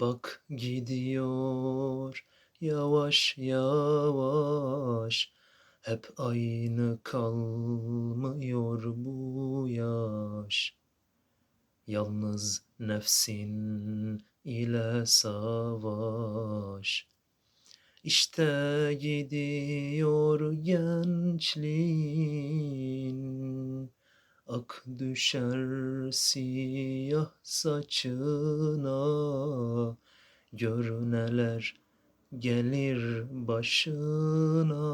Bak gidiyor yavaş yavaş. Hep aynı kalmıyor bu yaş. Yalnız nefsin ile savaş. İşte gidiyor gençliğin Ak düşer siyah saçına. Gör neler gelir başına.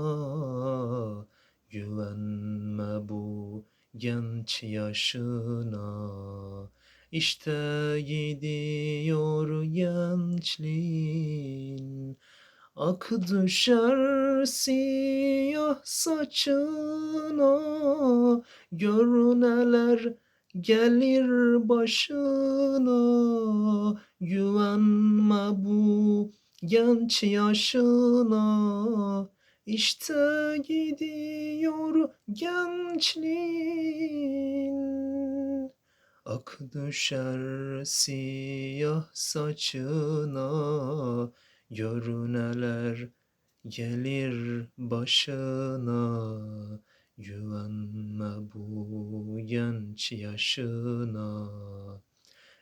Güvenme bu genç yaşına. İşte gidiyor gençliğin Ak düşer siyah saçına Gör neler gelir başına Güvenme bu genç yaşına İşte gidiyor gençliğin. Ak düşer siyah saçına Gör neler gelir başına Güvenme bu genç yaşına.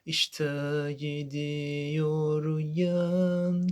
İşte gidiyor gençliğin